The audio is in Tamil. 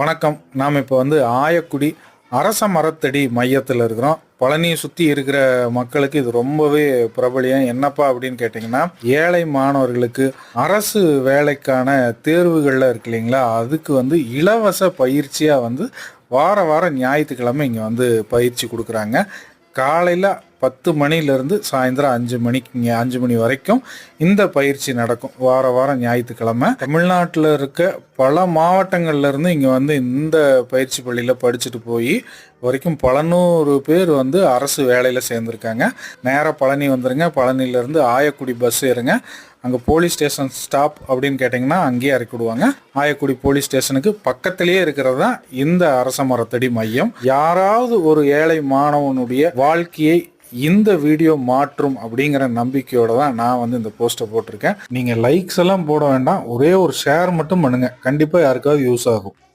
வணக்கம். நாம் இப்போ வந்து ஆயக்குடி அரச மரத்தடி மையத்தில் இருக்கிறோம். பழனியை சுற்றி இருக்கிற மக்களுக்கு இது ரொம்பவே பிரபலியம். என்னப்பா அப்படின்னு கேட்டிங்கன்னா ஏழை மாணவர்களுக்கு அரசு வேலைக்கான தேர்வுகளில் இருக்கு இல்லைங்களா? அதுக்கு வந்து இலவச பயிற்சியாக வந்து வார வாரம் ஞாயிற்றுக்கிழமை இங்கே வந்து பயிற்சி கொடுக்குறாங்க. காலையில் பத்து மணிலேருந்து சாயந்தரம் அஞ்சு மணிக்கு இங்கே அஞ்சு மணி வரைக்கும் இந்த பயிற்சி நடக்கும். வார வாரம் ஞாயிற்றுக்கிழமை. தமிழ்நாட்டில் இருக்க பல மாவட்டங்கள்லேருந்து இங்கே வந்து இந்த பயிற்சி பள்ளியில் படிச்சுட்டு போய் வரைக்கும் பலநூறு பேர் வந்து அரசு வேலையில் சேர்ந்துருக்காங்க. நேராக பழனி வந்துருங்க. பழனியிலேருந்து ஆயக்குடி பஸ் ஏறுங்க. அங்கே போலீஸ் ஸ்டேஷன் ஸ்டாப் அப்படின்னு கேட்டிங்கன்னா அங்கேயே இறக்கிடுவாங்க ஆயக்குடி போலீஸ் ஸ்டேஷனுக்கு பக்கத்திலேயே இருக்கிறது தான் இந்த அரச மரத்தடி மையம். யாராவது ஒரு ஏழை மாணவனுடைய வாழ்க்கையை இந்த வீடியோ மாற்றும் அப்படிங்கிற நம்பிக்கையோட தான் நான் வந்து இந்த போஸ்ட்டை போட்டிருக்கேன். நீங்கள் லைக்ஸ் எல்லாம் போட வேண்டாம். ஒரே ஒரு ஷேர் மட்டும் பண்ணுங்கள் கண்டிப்பாக யாருக்காவது யூஸ் ஆகும்.